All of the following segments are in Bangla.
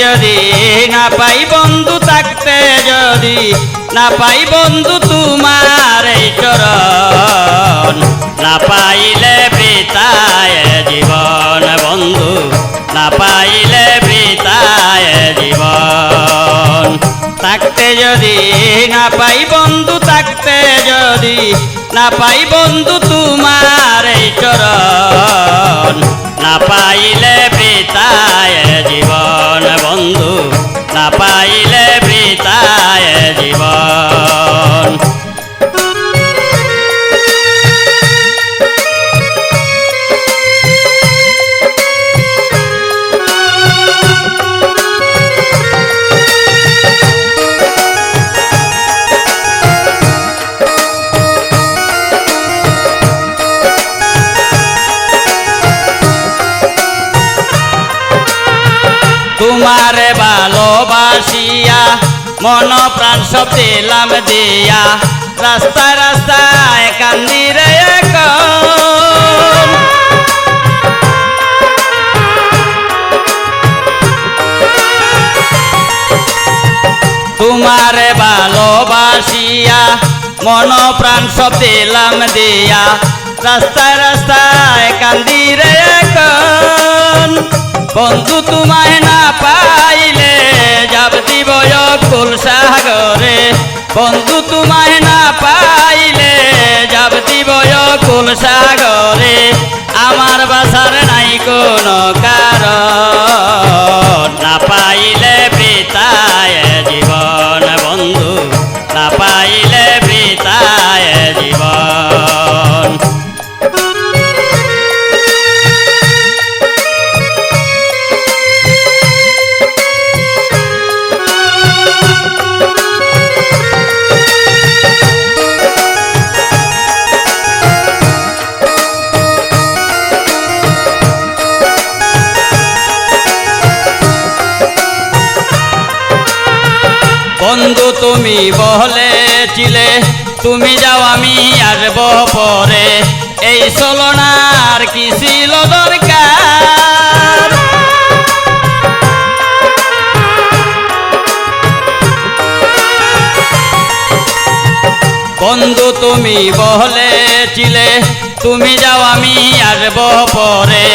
যদি না পাই বন্ধু থাকতে যদি, না পাই বন্ধু তোমার এই চরণ, না পাইলে বৃতায় জীবন বন্ধু, না পাইলে বৃতায় জীবন। থাকতে যদি না পাই বন্ধু থাকতে যদি, না পাই বন্ধু তোমার এই চরণ না পাইলে বৃতায় জীবন তোমারে ভালোবাসিয়া, মন প্রাণ সব দিলাম দিয়া। রাস্তায় রাস্তায় কান্দি রে তোমারে ভালোবাসিয়া, মন প্রাণ সব দিলাম দিয়া। রাস্তায় রাস্তায় কান্দি রে এখন বন্ধু তোমায় না পাইলে যাব দিব কুল সাগরে বন্ধু তোমায় না পাইলে যাব দিব কুল সাগরে আমার বাসার নাই কোনো কারণ। বন্ধু তুমি বলেছিলে তুমি যাও আমি আসব পরে এই চলনার কি ছিল দরকার? বন্ধু তুমি বলেছিলে তুমি যাও আমি আসব পরে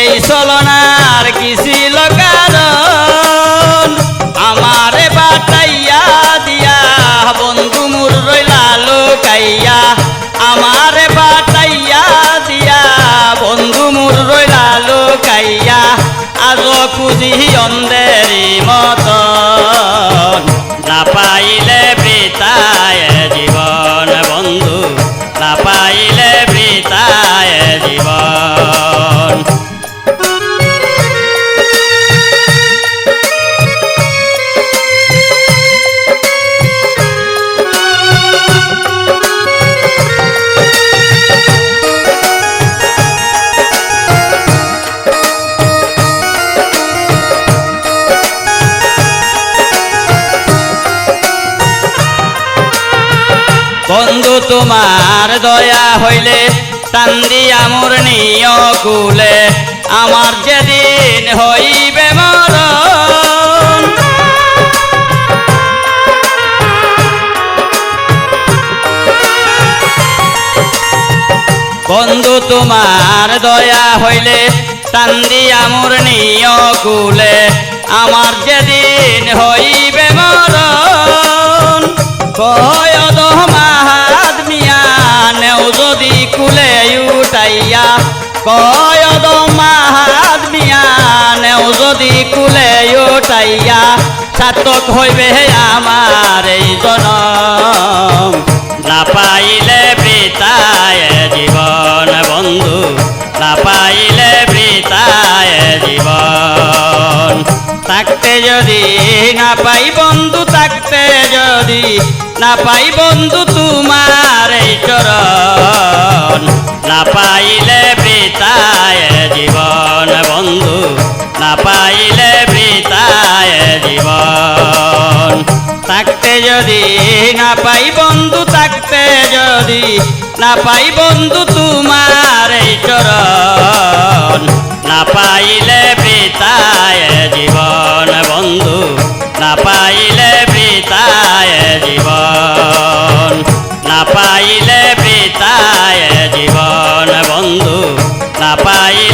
এই চলনার কি ছিল কারণ? আজ খুঁজি অন্দেরি মত না পাইলে বৃতায় জীবন। তোমার দয়া হইলে টান্দি আমর নিয় কুলে, আমার যেদিন হইবে মরণ। বন্ধু, তোমার দয়া হইলে টান্দি আমর নিয় কুলে, আমার যেদিন হইবে মরণ। কয়দ মাহাদ মিয়া, নেও যদি কুলে উঠাইয়া সাতক হইবে আমার এই জনম। না পাইলে বৃতায় জীবন বন্ধু, না পাইলে বৃতায় জীবন। থাকতে যদি না পাই বন্ধু, থাকতে যদি না পাই বন্ধু, তোমার এই চরণ। জীবন না পাইলে বৃতায় জীবন, বন্ধু। না পাইলে বৃতায় জীবন। থাকতে যদি না পাই বন্ধু, থাকতে যদি না পাই বন্ধু তোমার এই চরণ। না পাইলে বৃতায় জীবন, বন্ধু। না পাইলে বৃতায় জীবন। না পাইলে বৃতায় বন্ধু না পাইলে